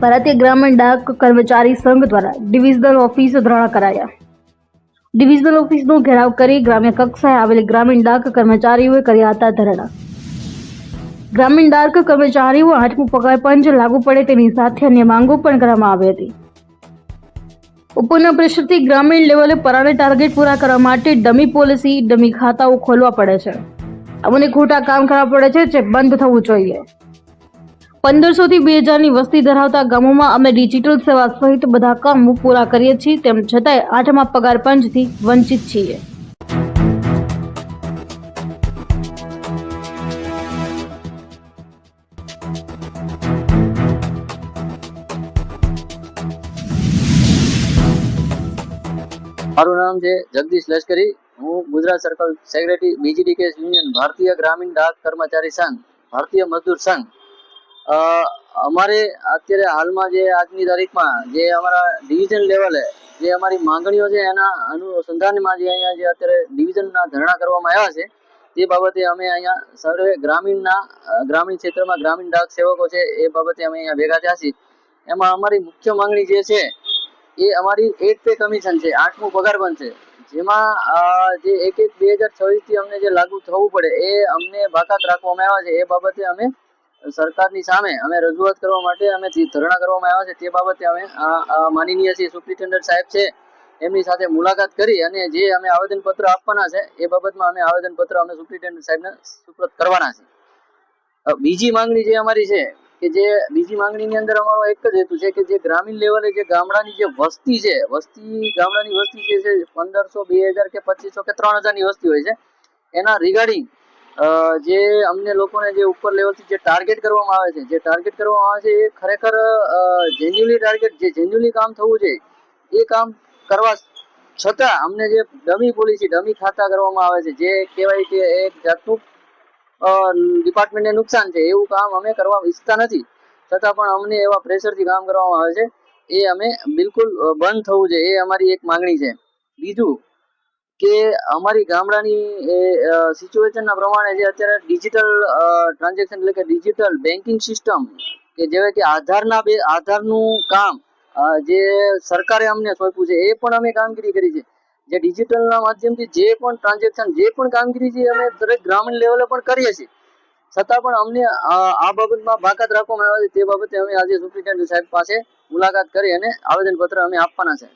ભારતીય ગ્રામીણ ડાક કર્મચારી સંઘ દ્વારા ડિવિઝનલ ઓફિસ ધરણા કરાયા. ડિવિઝનલ ઓફિસનો ઘેરાવ કરી ગ્રામ્ય કક્ષાએ આવેલી ગ્રામીણ ડાક કર્મચારીઓએ કર્યા હતા ધરણા. ગ્રામીણ ડાક કર્મચારીઓ આઠમું પગાર પંચ લાગુ પડે તેની સાથે અન્ય માંગો પણ કરવામાં આવી હતી. ઉપરના પ્રેશરથી ગ્રામીણ લેવલે પરાણે ટાર્ગેટ પૂરા કરવા માટે ડમી પોલિસી, ડમી ખાતાઓ ખોલવા પડે છે. અમને ખોટા કામ કરવા પડે છે જે બંધ થવું જોઈએ. પંદરસો થી બે હજારની વસ્તી ધરાવતા ગામોમાં અમે ડિજિટલ સેવા સહિત બધા કામો પૂરા કરીએ છીએ, તેમ છતાંય આઠમા પગાર પંચથી વંચિત છીએ. મારું નામ છે જગદીશ લશ્કરી. હું Gujarat circle secretary BGDK union ભારતીય ગ્રામીણ ડાક કર્મચારી સંઘ, ભારતીય મજદૂર સંઘ અમારે અત્યારે હાલમાં જે આજની તારીખમાં જે અમારા ડિવિઝન લેવલે જે અમારી માંગણીઓ છે એના અનુસંધાનમાં જે અહીંયા જે અત્યારે ડિવિઝનના ધરણા કરવામાં આવ્યા છે, તે બાબતે અમે અહીંયા સર્વે ગ્રામીણના ગ્રામીણ ક્ષેત્રમાં ગ્રામીણ ડાક સેવકો છે એ બાબતે અમે અહીંયા ભેગા થયા છીએ. એમાં અમારી મુખ્ય માંગણી જે છે, એ અમારી એટ પે કમિશન છે, આઠમું પગાર પણ છે. જેમાં જે એક એક બે હજાર છવ્વીસથી અમને જે લાગુ થવું પડે એ અમને બાકાત રાખવામાં આવ્યા છે, એ બાબતે અમે સરકારની સામે અમે રજૂઆત કરવા માટે અમે ધરણા કરવામાં આવ્યા છે તે બાબતે અમે માનનીય શ્રી સુપ્રિન્ટેન્ડન્ટ સાહેબ છે, એમની સાથે મુલાકાત કરી અને જે અમે આવેદનપત્ર આપવાના છે, એ બાબતમાં અમે આવેદનપત્ર અમે સુપ્રિન્ટેન્ડન્ટ સાહેબને સુપ્રત કરવાના છે. બીજી માંગણી જે અમારી છે કે જે બીજી માંગણીની અંદર અમારો એક જ હેતુ છે કે જે ગ્રામીણ લેવલે જે ગામડાની જે વસ્તી છે, વસ્તી, ગામડાની વસ્તી જે છે પંદરસો, બે હજાર કે પચીસો કે ત્રણ હજારની વસ્તી હોય છે, એના રિગાર્ડિંગ જે અમને લોકોને જે ઉપર લેવલથી જે ટાર્ગેટ કરવામાં આવે છે, જે ટાર્ગેટ કરવામાં આવે છે એ ખરેખર જેન્યુલી ટાર્ગેટ જે જેન્યુલી કામ થવું જોઈએ એ કામ કરવા છતાં અમને જે ડમી પોલિસી ડમી ખાતા કરવામાં આવે છે, જે કહેવાય કે એક જાતનું ડિપાર્ટમેન્ટને નુકસાન છે, એવું કામ અમે કરવા ઈચ્છતા નથી. છતાં પણ અમને એવા પ્રેશરથી કામ કરવામાં આવે છે, એ અમે બિલકુલ બંધ થવું જોઈએ એ અમારી એક માંગણી છે. બીજું કે અમારી ગામડાની એ સિચ્યુએશનના પ્રમાણે જે અત્યારે ડિજિટલ ટ્રાન્ઝેક્શન એટલે કે ડિજિટલ બેન્કિંગ સિસ્ટમ કે જેવા કે આધારના બે, આધારનું કામ જે સરકારે અમને સોંપ્યું છે, એ પણ અમે કામગીરી કરી છે. જે ડિજિટલના માધ્યમથી જે પણ ટ્રાન્ઝેક્શન જે પણ કામગીરી છે અમે દરેક ગ્રામીણ લેવલે પણ કરીએ છીએ. છતાં પણ અમને આ બાબતમાં બાકાત રાખવામાં આવે છે તે બાબતે અમે આજે સુપ્રિન્ટેન્ડન્ટ સાહેબ પાસે મુલાકાત કરી અને આવેદનપત્ર અમે આપવાના છે.